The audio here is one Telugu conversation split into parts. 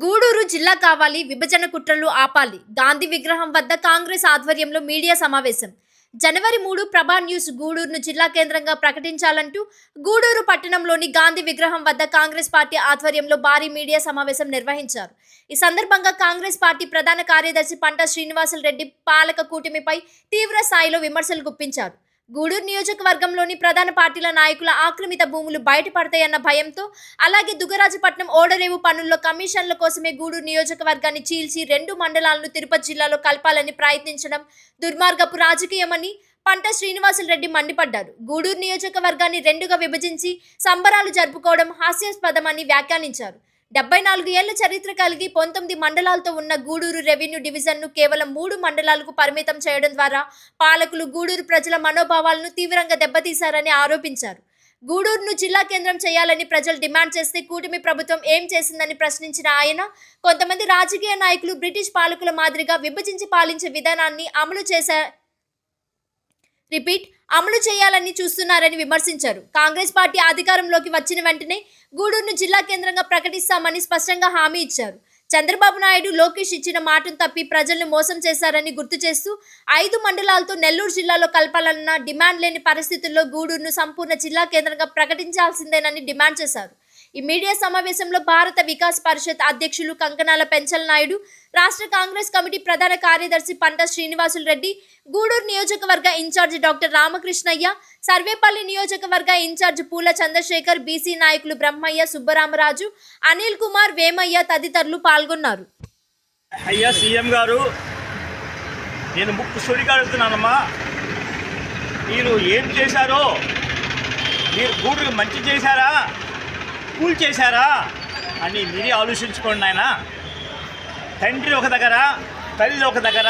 గూడూరు జిల్లా కావాలి విభజన కుట్రలు ఆపాలి. గాంధీ విగ్రహం వద్ద కాంగ్రెస్ ఆధ్వర్యంలో మీడియా సమావేశం. జనవరి మూడు ప్రభా న్యూస్ గూడూరును జిల్లా కేంద్రంగా ప్రకటించాలంటూ గూడూరు పట్టణంలోని గాంధీ విగ్రహం వద్ద కాంగ్రెస్ పార్టీ ఆధ్వర్యంలో భారీ మీడియా సమావేశం నిర్వహించారు. ఈ సందర్భంగా కాంగ్రెస్ పార్టీ ప్రధాన కార్యదర్శి పంట శ్రీనివాసులు రెడ్డి పాలక కూటమిపై తీవ్ర స్థాయిలో విమర్శలు గుప్పించారు. గూడూరు నియోజకవర్గంలోని ప్రధాన పార్టీల నాయకుల ఆక్రమిత భూములు బయటపడతాయన్న భయంతో అలాగే దుగరాజపట్నం ఓడరేవు పనుల్లో కమిషన్ల కోసమే గూడూరు నియోజకవర్గాన్ని చీల్చి రెండు మండలాలను తిరుపతి జిల్లాలో కలపాలని ప్రయత్నించడం దుర్మార్గపు రాజకీయమని పంట శ్రీనివాసులరెడ్డి మండిపడ్డారు. గూడూరు నియోజకవర్గాన్ని రెండుగా విభజించి సంబరాలు జరుపుకోవడం హాస్యాస్పదమని వ్యాఖ్యానించారు. డెబ్బై నాలుగు ఏళ్ళ చరిత్ర కలిగి పంతొమ్మిది మండలాలతో ఉన్న గూడూరు రెవెన్యూ డివిజన్ను కేవలం మూడు మండలాలకు పరిమితం చేయడం ద్వారా పాలకులు గూడూరు ప్రజల మనోభావాలను తీవ్రంగా దెబ్బతీశారని ఆరోపించారు. గూడూరును జిల్లా కేంద్రం చేయాలని ప్రజలు డిమాండ్ చేస్తే కూటమి ప్రభుత్వం ఏం చేసిందని ప్రశ్నించిన ఆయన కొంతమంది రాజకీయ నాయకులు బ్రిటిష్ పాలకుల మాదిరిగా విభజించి పాలించే విధానాన్ని అమలు చేశా రిపీట్ అమలు చేయాలని చూస్తున్నారని విమర్శించారు. కాంగ్రెస్ పార్టీ అధికారంలోకి వచ్చిన వెంటనే గూడూరును జిల్లా కేంద్రంగా ప్రకటిస్తామని స్పష్టంగా హామీ ఇచ్చారు. చంద్రబాబు నాయుడు లోకేష్ ఇచ్చిన మాటను తప్పి ప్రజలను మోసం చేశారని గుర్తు చేస్తూ ఐదు మండలాలతో నెల్లూరు జిల్లాలో కలపాలన్న డిమాండ్ లేని పరిస్థితుల్లో గూడూరును సంపూర్ణ జిల్లా కేంద్రంగా ప్రకటించాల్సిందేనని డిమాండ్ చేశారు. ఈ మీడియా సమావేశంలో భారత వికాస్ పరిషత్ అధ్యక్షులు కంకణాల పెంచల్ నాయుడు రాష్ట్ర కాంగ్రెస్ కమిటీ ప్రధాన కార్యదర్శి పంట శ్రీనివాసులు రెడ్డి గూడూరు నియోజకవర్గ ఇన్ఛార్జి డాక్టర్ రామకృష్ణయ్య సర్వేపల్లి నియోజకవర్గ ఇన్ఛార్జ్ పూల చంద్రశేఖర్ బీసీ నాయకులు బ్రహ్మయ్య సుబ్బరామరాజు అనిల్ కుమార్ వేమయ్య తదితరులు పాల్గొన్నారు. అయ్యా సీఎం గారు నేను ముక్కు సుడిగా అడుగుతున్నానమ్మా మీరు ఏం చేశారో మీరు గూడుకు మంచి చేశారా? స్కూల్ చేశారా అని మీరే ఆలోచించుకోండి ఆయన తండ్రి ఒక దగ్గర తల్లి ఒక దగ్గర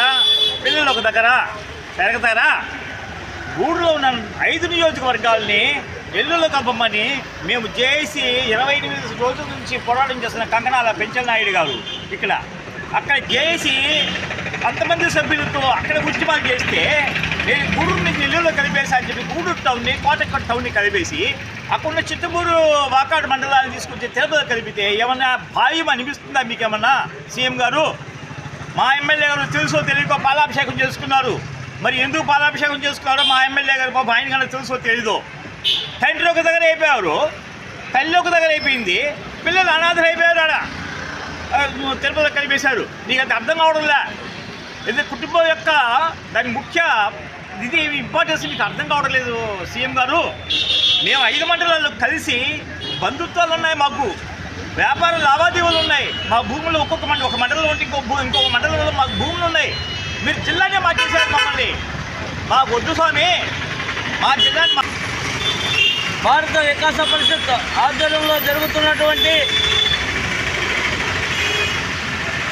పిల్లలు ఒక దగ్గర పెరగతారా? గూడులో ఉన్న ఐదు నియోజకవర్గాల్ని ఎల్లులో కప్పమని మేము చేసి ఇరవై ఎనిమిది రోజుల నుంచి పోరాటం చేస్తున్న కంకణాల పెంచల నాయుడు గారు ఇక్కడ. అక్కడ చేసి అంతమంది సభ్యులతో అక్కడ ఉద్యమాలు చేస్తే నేను గూడూరు నుంచి నెల్లూరులో కలిపేసా అని చెప్పి గూడూరు టౌన్ని కోటక్కడ్ టౌన్ని కలిపేసి అక్కడ ఉన్న వాకాడు మండలాన్ని తీసుకొచ్చి తిరుపతి కలిపితే ఏమన్నా భావ్యం అనిపిస్తుందా మీకేమన్నా? సీఎం గారు మా ఎమ్మెల్యే గారు తెలుసో తెలియకో పాలాభిషేకం చేసుకున్నారు. మరి ఎందుకు పాలాభిషేకం చేసుకున్నారో మా ఎమ్మెల్యే గారు పాపం ఆయన కన్నా తెలుసో తెలీదో. తండ్రి ఒక దగ్గర అయిపోయారు తల్లి ఒక దగ్గర అయిపోయింది పిల్లలు అనాథలు అయిపోయారు ఆడ. తిరుపతి కలిపేశారు. నీకు అది అర్థం కావడంలా? ఇది కుటుంబం యొక్క దాని ముఖ్య ఇది ఇంపార్టెన్స్ మీకు అర్థం కావడం లేదు సీఎం గారు. మేము ఐదు మండలాల్లో కలిసి బంధుత్వాలు ఉన్నాయి మాకు వ్యాపార లావాదేవీలు ఉన్నాయి. మా భూములు ఒక్కొక్క మండలం ఒక మండలం ఉంటే ఇంకో భూ ఇంకొక మండలంలో మాకు భూములు ఉన్నాయి. మీరు జిల్లానే మార్చేశారు మమ్మల్ని. మా వద్దు స్వామి. మా జిల్లాని భారత వికాస పరిషత్ ఆధ్వర్యంలో జరుగుతున్నటువంటి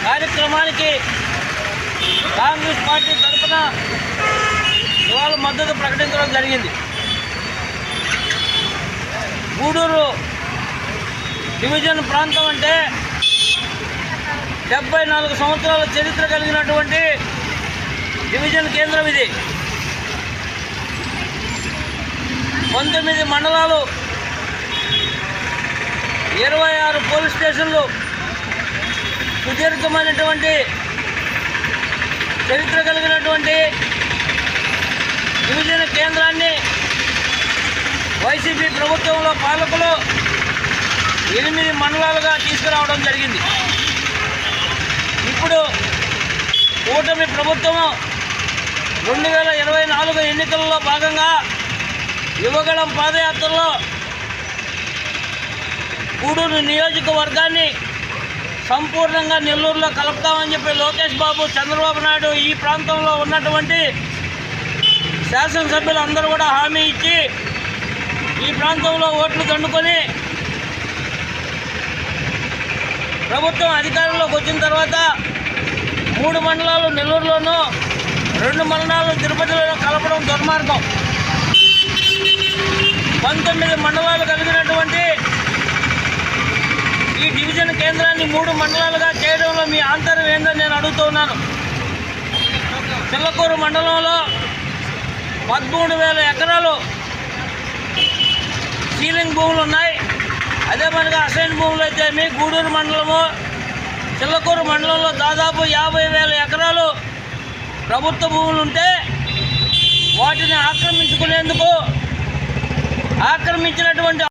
కార్యక్రమానికి కాంగ్రెస్ పార్టీ తరఫున ఇవాళ మద్దతు ప్రకటించడం జరిగింది. గూడూరు డివిజన్ ప్రాంతం అంటే డెబ్బై నాలుగు సంవత్సరాల చరిత్ర కలిగినటువంటి డివిజన్ కేంద్రం ఇది. పంతొమ్మిది మండలాలు ఇరవై ఆరు పోలీస్ స్టేషన్లు సుదీర్ఘమైనటువంటి చరిత్ర కలిగినటువంటి డివిజన్ కేంద్రాన్ని వైసీపీ ప్రభుత్వంలో పాలకులు ఎనిమిది మండలాలుగా తీసుకురావడం జరిగింది. ఇప్పుడు కూటమి ప్రభుత్వము రెండు వేల ఇరవై నాలుగు ఎన్నికల్లో భాగంగా యువగళం పాదయాత్రలో గూడూరు నియోజకవర్గాన్ని సంపూర్ణంగా నెల్లూరులో కలుపుతామని చెప్పి లోకేష్ బాబు చంద్రబాబు నాయుడు ఈ ప్రాంతంలో ఉన్నటువంటి శాసనసభ్యులు అందరూ కూడా హామీ ఇచ్చి ఈ ప్రాంతంలో ఓట్లు దండుకొని ప్రభుత్వం అధికారంలోకి వచ్చిన తర్వాత మూడు మండలాలు నెల్లూరులోనూ రెండు మండలాలు తిరుపతిలోనూ కలపడం దుర్మార్గం. పంతొమ్మిది మండలాలు కలిగినటువంటి కేంద్రాన్ని మూడు మండలాలుగా చేయడంలో మీ ఆంతర్యం ఏందని నేను అడుగుతున్నాను చిల్లకూరు మండలంలో పదమూడు వేల ఎకరాలు సీలింగ్ భూములు ఉన్నాయి. అదే మనకి అసైన్ భూములు అయితే మీ గూడూరు మండలము చిల్లకూరు మండలంలో దాదాపు యాభై వేల ఎకరాలు ప్రభుత్వ భూములు ఉంటే వాటిని ఆక్రమించుకునేందుకు ఆక్రమించినటువంటి